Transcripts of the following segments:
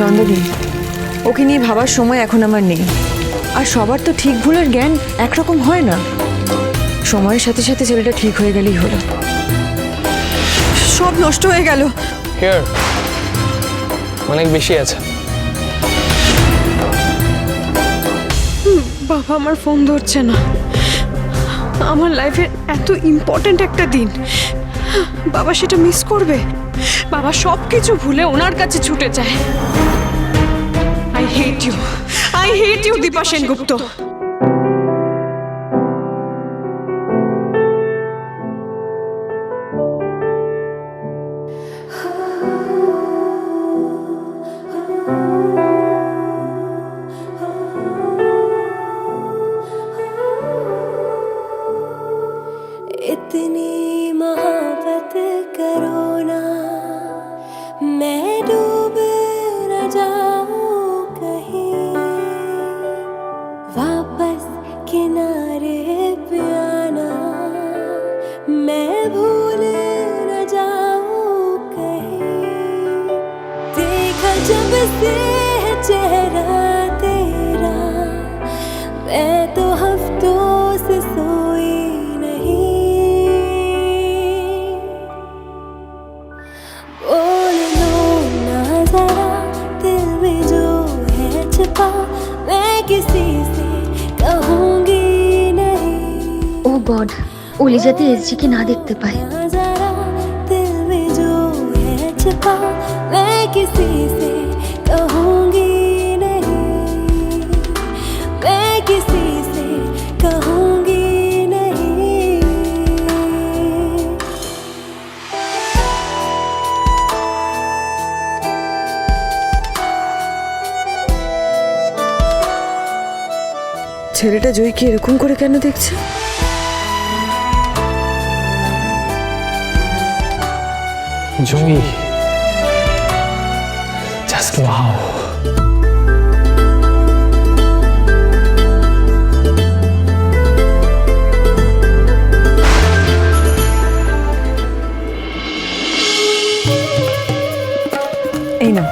নন্দনী ওকে নিয়ে ভাবার সময় এখন আমার নেই। আর সবার তো ঠিক ভুলের জ্ঞান একরকম হয় না। সময়ের সাথে সাথে ছেলেটা ঠিক হয়ে গেলেই হলো। সব নষ্ট হয়ে গেল। হিয়ার অনেক বেশি আছে। বাবা আমার ফোন ধরছে না। আমার লাইফের এত ইম্পর্ট্যান্ট একটা দিন। বাবা সেটা মিস করবে। বাবা সব কিছু ভুলে ওনার কাছে ছুটে যায়। I hate you I hate you Dipa Sengupta. जब से है चेहरा तेरा मैं तो हफ्तों से सोई नहीं बोल लो ना जरा दिल में जो है छिपा मैं किसी से कहूंगी नहीं ও গড ওলি যাতে এসজিকে না দেখতে পায় ना जरा दिल में जो है छिपा मैं किसी से कहूंगी नहीं मैं किसी से कहूंगी नहीं ছেলেটা জয়কে এরকম করে কেন দেখছে জয়ী জাস্ট ওয়াও এই না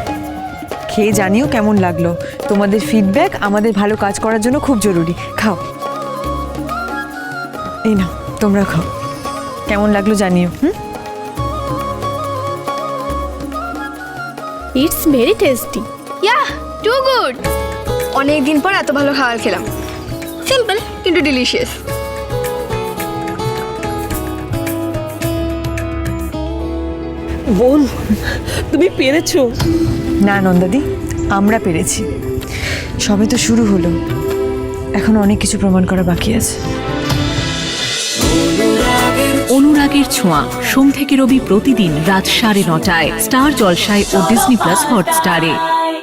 খেয়ে জানিও কেমন লাগল। তোমাদের ফিডব্যাক আমাদের ভালো কাজ করার জন্য খুব জরুরি। খাও। এই না তোমরা খাও। কেমন লাগল জানিও, হুম? It's very tasty yeah too good অনেক দিন পর এত ভালো খাবার খেলাম। সিম্পল কিন্তু ডিলিশিয়াস বোন তুমি পেরেছ? না নন্দাদি আমরা পেরেছি। সবে তো শুরু হলো। এখন অনেক কিছু প্রমাণ করা বাকি আছে। অনুরাগের ছোঁয়া। সোম থেকে রবি প্রতিদিন রাত সাড়ে নটায়। স্টার জলসায় ও ডিসনি প্লাস হটস্টারে।